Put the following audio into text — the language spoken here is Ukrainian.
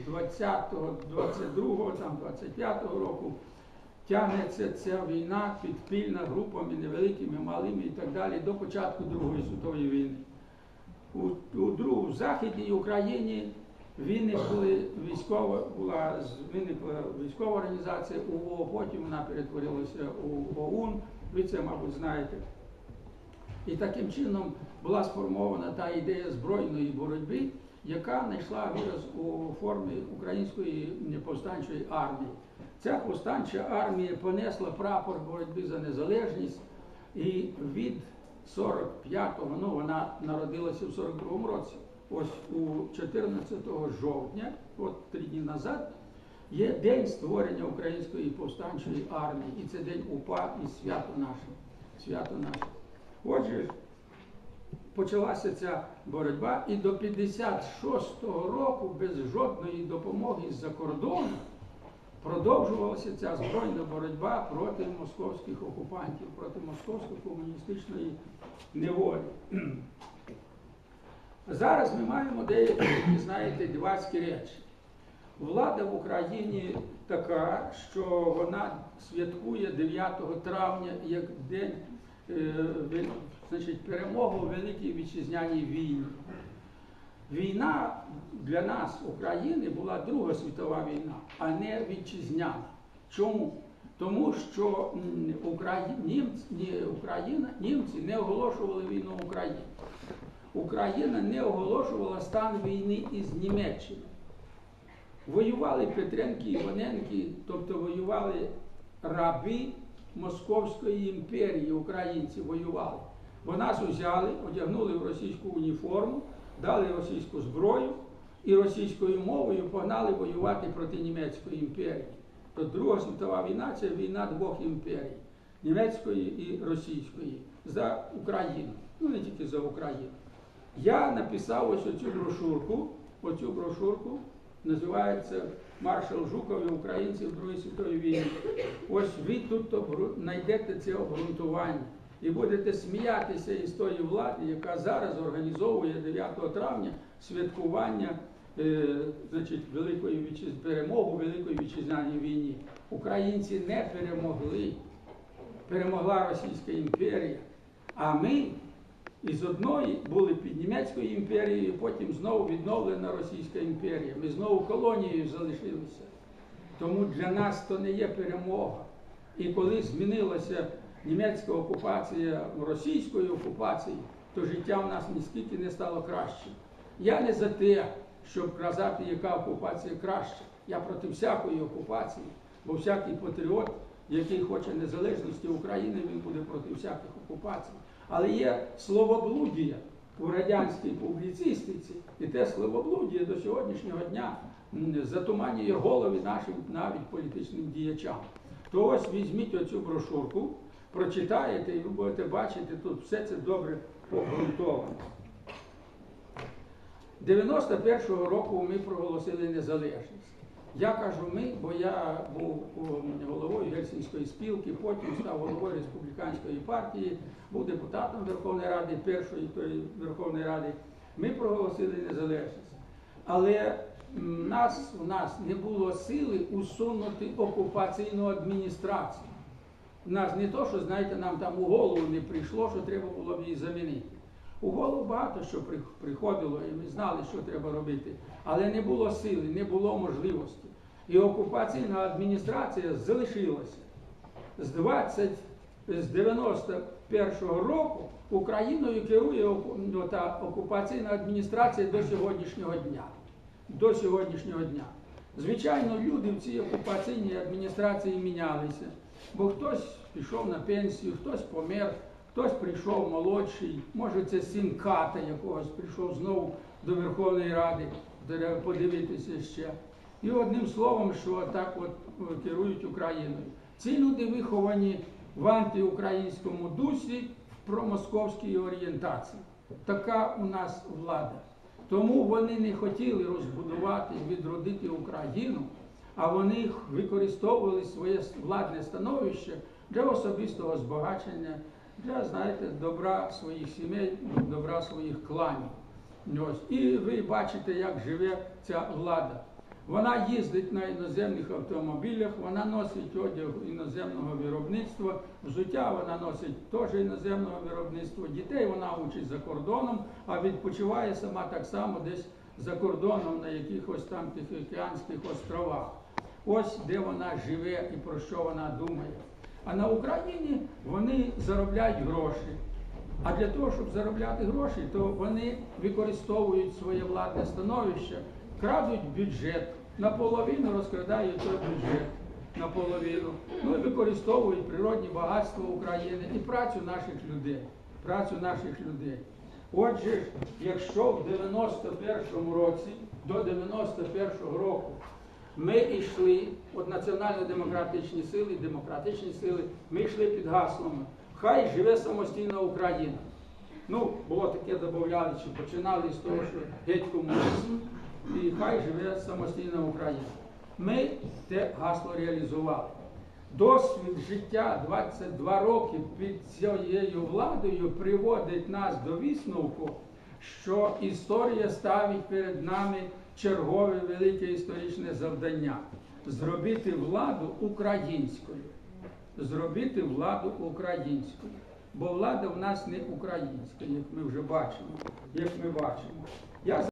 20-го, 22-го, там 25-го року тягнеться ця війна підпільна групами невеликими, малими і так далі до початку Другої світової війни. У, у, в Західній Україні військова, була виникла військова організація УВО, потім вона перетворилася у ОУН, ви це, мабуть, знаєте. І таким чином була сформована та ідея збройної боротьби, яка знайшла вираз у формі української повстанчої армії. Ця повстанча армія понесла прапор боротьби за незалежність, і від 45-го, ну вона народилася в 42-му році, ось у 14 жовтня, от три дні назад, є день створення української повстанчої армії, і це день УПА і свято наше. Свято наше. Отже, почалася ця боротьба, і до 56-го року без жодної допомоги з-за кордону продовжувалася ця збройна боротьба проти московських окупантів, проти московської комуністичної неволі. Зараз ми маємо деякі, знаєте, дивацькі речі. Влада в Україні така, що вона святкує 9 травня як день значить, перемоги у Великій Вітчизняній війні. Війна для нас, України, була Друга світова війна, а не вітчизняна. Чому? Тому що німці, ні, Україна, німці не оголошували війну Україні. Україна не оголошувала стан війни із Німеччиною. Воювали Петренки і Іваненки, тобто воювали раби Московської імперії, українці воювали. Бо нас узяли, одягнули в російську уніформу, дали російську зброю і російською мовою погнали воювати проти німецької імперії. То Друга світова війна це війна двох імперій німецької і російської за Україну. Ну не тільки за Україну. Я написав ось оцю брошурку, оцю брошурку, називається Маршал Жуков і українці в Другій світовій війні. Ось ви тут знайдете це обґрунтування і будете сміятися із тої влади, яка зараз організовує 9 травня святкування е, значить, Великої вітчиз... перемогу Великої вітчизняній війні. Українці не перемогли. Перемогла Російська імперія. А ми із одної були під Німецькою імперією, потім знову відновлена Російська імперія. Ми знову колонією залишилися. Тому для нас то не є перемога. І коли змінилася німецька окупація російської окупації, то життя в нас ніскільки не стало краще. Я не за те, щоб казати, яка окупація краща. Я проти всякої окупації, бо всякий патріот, який хоче незалежності України, він буде проти всяких окупацій. Але є словоблудія у радянській публіцистиці, і те словоблудія до сьогоднішнього дня затуманює голови нашим навіть політичним діячам. То ось візьміть оцю брошурку, прочитаєте, і ви будете бачити, тут все це добре обґрунтовано. 91-го року ми проголосили незалежність. Я кажу ми, бо я був головою Гельсінської спілки, потім став головою республіканської партії, був депутатом Верховної Ради, першої тої Верховної Ради. Ми проголосили незалежність. Але нас, у нас не було сили усунути окупаційну адміністрацію. У нас не то, що, знаєте, нам там у голову не прийшло, що треба було б її замінити. У голову багато що приходило, і ми знали, що треба робити. Але не було сили, не було можливості. І окупаційна адміністрація залишилася. З 20, з 91-го року Україною керує ну, та окупаційна адміністрація до сьогоднішнього дня. До сьогоднішнього дня. Звичайно, люди в цій окупаційній адміністрації мінялися, бо хтось пішов на пенсію, хтось помер, хтось прийшов молодший, може це син ката якогось прийшов знову до Верховної Ради треба подивитися ще. І одним словом, що так от е, керують Україною. Ці люди виховані в антиукраїнському дусі, в промосковській орієнтації. Така у нас влада. Тому вони не хотіли розбудувати, відродити Україну, а вони використовували своє владне становище для особистого збагачення, для, знаєте, добра своїх сімей, добра своїх кланів. Ось. І ви бачите, як живе ця влада. Вона їздить на іноземних автомобілях, вона носить одяг іноземного виробництва, взуття вона носить теж іноземного виробництва, дітей вона учить за кордоном, а відпочиває сама так само десь за кордоном на якихось там Тихоокеанських островах. Ось де вона живе і про що вона думає. А на Україні вони заробляють гроші. А для того, щоб заробляти гроші, то вони використовують своє владне становище, крадуть бюджет, наполовину розкрадають той бюджет наполовину, ну і використовують природні багатства України і працю наших людей. Працю наших людей. Отже, якщо в 91-му році, до 91-го року ми йшли, от національно-демократичні сили, демократичні сили, ми йшли під гаслами. Хай живе самостійна Україна. Ну, було таке додавали, що починали з того, що геть комунізм, і хай живе самостійна Україна. Ми те гасло реалізували. Досвід життя 22 роки під цією владою приводить нас до висновку, що історія ставить перед нами чергове велике історичне завдання зробити владу українською. Зробити владу українською. Бо влада в нас не українська, як ми вже бачимо. Як ми бачимо. Я